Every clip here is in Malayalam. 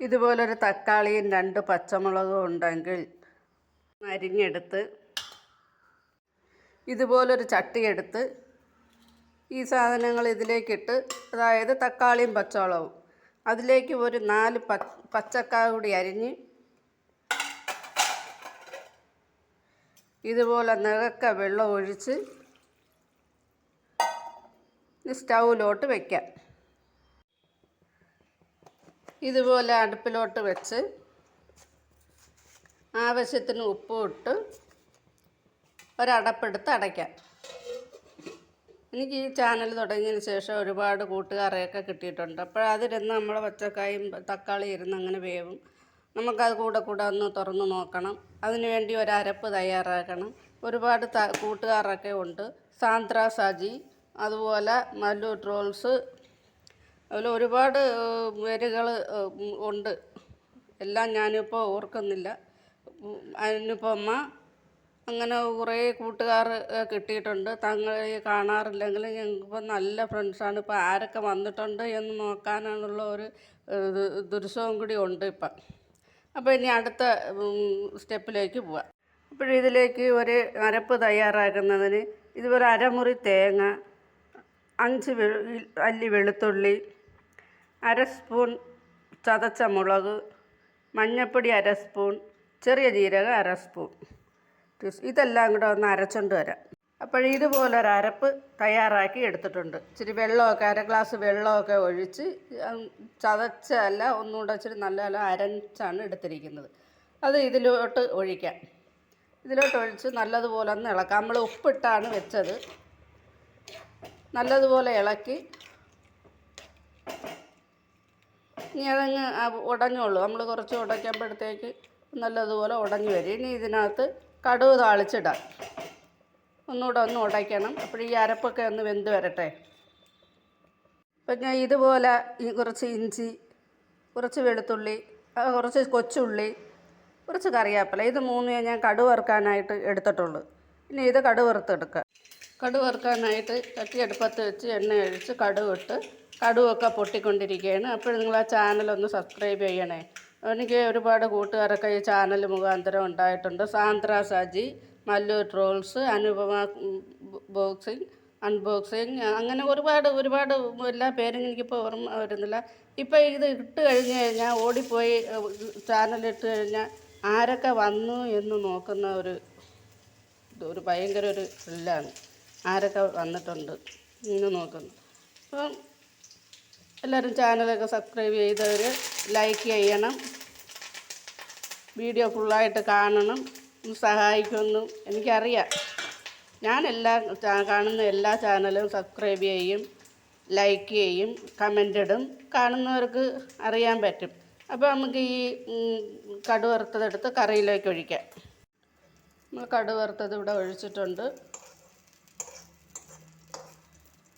ഇതുപോലൊരു തക്കാളിയും രണ്ട് പച്ചമുളകും ഉണ്ടെങ്കിൽ അരിഞ്ഞെടുത്ത് ഇതുപോലൊരു ചട്ടിയെടുത്ത് ഈ സാധനങ്ങൾ ഇതിലേക്കിട്ട് അതായത് തക്കാളിയും പച്ചമുളകും അതിലേക്ക് ഒരു നാല് പച്ചക്കായ കൂടി അരിഞ്ഞ് ഇതുപോലെ നികക്ക വെള്ളം ഒഴിച്ച് സ്റ്റൗവിലോട്ട് വയ്ക്കാം ഇതുപോലെ അടുപ്പിലോട്ട് വെച്ച് ആവശ്യത്തിന് ഉപ്പും ഇട്ട് ഒരടപ്പെടുത്ത് അടയ്ക്കാം. എനിക്ക് ഈ ചാനൽ തുടങ്ങിയതിന് ശേഷം ഒരുപാട് കൂട്ടുകാരെയൊക്കെ കിട്ടിയിട്ടുണ്ട്. അപ്പോൾ അതിരുന്ന് നമ്മൾ പച്ചക്കായും തക്കാളി ഇരുന്ന് അങ്ങനെ വേവും. നമുക്കത് കൂടെ കൂടെ ഒന്ന് തുറന്ന് നോക്കണം. അതിനുവേണ്ടി ഒരു അരപ്പ് തയ്യാറാക്കണം. ഒരുപാട് കൂട്ടുകാരൊക്കെ ഉണ്ട്. സാന്ദ്ര സജി അതുപോലെ മല്ലു ട്രോൾസ് അതിൽ ഒരുപാട് പേരുകൾ ഉണ്ട്. എല്ലാം ഞാനിപ്പോൾ ഓർക്കുന്നില്ല. അനുപമ അങ്ങനെ കുറേ കൂട്ടുകാർ കിട്ടിയിട്ടുണ്ട്. തങ്ങളെ കാണാറില്ലെങ്കിൽ ഞങ്ങൾക്കിപ്പോൾ നല്ല ഫ്രണ്ട്സാണ് ഇപ്പോൾ ആരൊക്കെ വന്നിട്ടുണ്ട് എന്ന് നോക്കാനുള്ള ഒരു ദുരുസവും കൂടി ഉണ്ട് ഇപ്പം. അപ്പോൾ ഇനി അടുത്ത സ്റ്റെപ്പിലേക്ക് പോവാം. അപ്പോൾ ഇതിലേക്ക് ഒരു അരപ്പ് തയ്യാറാക്കുന്നതിന് ഇതുപോലെ അരമുറി തേങ്ങ അഞ്ച് അല്ലി വെളുത്തുള്ളി അര സ്പൂൺ ചതച്ച മുളക് മഞ്ഞൾപ്പൊടി അര സ്പൂൺ ചെറിയ ജീരകം അര സ്പൂൺ. ഇതെല്ലാം കൂടെ ഒന്ന് അരച്ചുകൊണ്ട് വരാം. അപ്പോൾ ഇതുപോലൊരു അരപ്പ് തയ്യാറാക്കി എടുത്തിട്ടുണ്ട്. ഇച്ചിരി വെള്ളമൊക്കെ അര ഗ്ലാസ് വെള്ളമൊക്കെ ഒഴിച്ച് ചതച്ചല്ല ഒന്നുകൂടെ ഇച്ചിരി നല്ല നല്ല അരച്ചാണ് എടുത്തിരിക്കുന്നത്. അത് ഇതിലോട്ട് ഒഴിക്കാം. ഇതിലോട്ട് ഒഴിച്ച് നല്ലതുപോലെ ഒന്ന് ഇളക്കാം. നമ്മൾ ഉപ്പിട്ടാണ് വെച്ചത്. നല്ലതുപോലെ ഇളക്കി ഇനി അതങ്ങ് ഉടഞ്ഞോളൂ. നമ്മൾ കുറച്ച് ഉടയ്ക്കുമ്പോഴത്തേക്ക് നല്ലതുപോലെ ഉടഞ്ഞു വരും. ഇനി ഇതിനകത്ത് കടുവ് താളിച്ചിടാം. ഒന്നുകൂടെ ഒന്ന് ഉടയ്ക്കണം. അപ്പോൾ ഈ അരപ്പൊക്കെ ഒന്ന് വെന്ത് വരട്ടെ. അപ്പം ഞാൻ ഇതുപോലെ ഈ കുറച്ച് ഇഞ്ചി കുറച്ച് വെളുത്തുള്ളി കുറച്ച് കൊച്ചുള്ളി കുറച്ച് കറിവേപ്പില ഇത് മൂന്ന് ഞാൻ കടുക് വറുക്കാനായിട്ട് എടുത്തിട്ടുള്ളൂ. ഇനി ഇത് കടുവറുത്തെടുക്കുക വറുത്തെടുക്കുക കട്ടി വറുക്കാനായിട്ട് അടുപ്പത്ത് വെച്ച് എണ്ണ ഒഴിച്ച് കടുക് ഇട്ട് കടുവൊക്കെ പൊട്ടിക്കൊണ്ടിരിക്കുകയാണ്. അപ്പോൾ നിങ്ങൾ ആ ചാനലൊന്ന് സബ്സ്ക്രൈബ് ചെയ്യണേ. എനിക്ക് ഒരുപാട് കൂട്ടുകാരൊക്കെ ഈ ചാനൽ മുഖാന്തരം ഉണ്ടായിട്ടുണ്ട്. Sandra Saji Mallu trolls Anupama boxing unboxing അങ്ങനെ ഒരുപാട് ഒരുപാട് എല്ലാ പേരും എനിക്കിപ്പോൾ ഓർമ്മ വരുന്നില്ല. ഇപ്പോൾ ഇത് ഇട്ട് കഴിഞ്ഞ് കഴിഞ്ഞാൽ ഓടിപ്പോയി ചാനൽ ഇട്ട് കഴിഞ്ഞാൽ ആരൊക്കെ വന്നു എന്ന് നോക്കുന്ന ഒരു ഒരു ഭയങ്കര ഒരു ത്രില്ലാണ് ആരൊക്കെ വന്നിട്ടുണ്ട് എന്ന് നോക്കുന്നു. അപ്പം എല്ലാവരും ചാനലൊക്കെ സബ്സ്ക്രൈബ് ചെയ്തവർ ലൈക്ക് ചെയ്യണം. വീഡിയോ ഫുള്ളായിട്ട് കാണണം. ഒന്ന് സഹായിക്കുമെന്നും എനിക്കറിയാം. ഞാൻ എല്ലാ കാണുന്ന എല്ലാ ചാനലും സബ്സ്ക്രൈബ് ചെയ്യും ലൈക്ക് ചെയ്യും കമന്റ് ഇടും. കാണുന്നവർക്ക് അറിയാൻ പറ്റും. അപ്പോൾ നമുക്ക് ഈ കടുവറുത്തതെടുത്ത് കറിയിലേക്ക് ഒഴിക്കാം. നമ്മൾ കടുവറുത്തത് ഇവിടെ ഒഴിച്ചിട്ടുണ്ട് ഇനി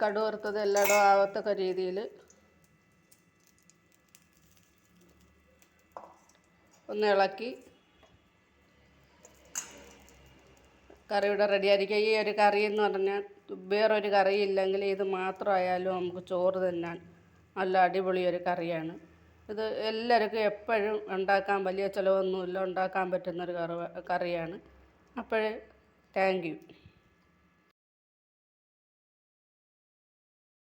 കടുക് വറുത്തത് എല്ലായിടവും ആവത്തക്ക രീതിയിൽ ഒന്ന് ഇളക്കി കറി ഇവിടെ റെഡിയായിരിക്കുക ഈ ഒരു കറി എന്ന് പറഞ്ഞാൽ വേറൊരു കറി ഇല്ലെങ്കിൽ ഇത് മാത്രമായാലും നമുക്ക് ചോറ് തിന്നാൻ നല്ല അടിപൊളി ഒരു കറിയാണ്. ഇത് എല്ലാവർക്കും എപ്പോഴും ഉണ്ടാക്കാൻ വലിയ ചിലവൊന്നുമില്ല. ഉണ്ടാക്കാൻ പറ്റുന്നൊരു കറി കറിയാണ്. അപ്പോൾ താങ്ക് യു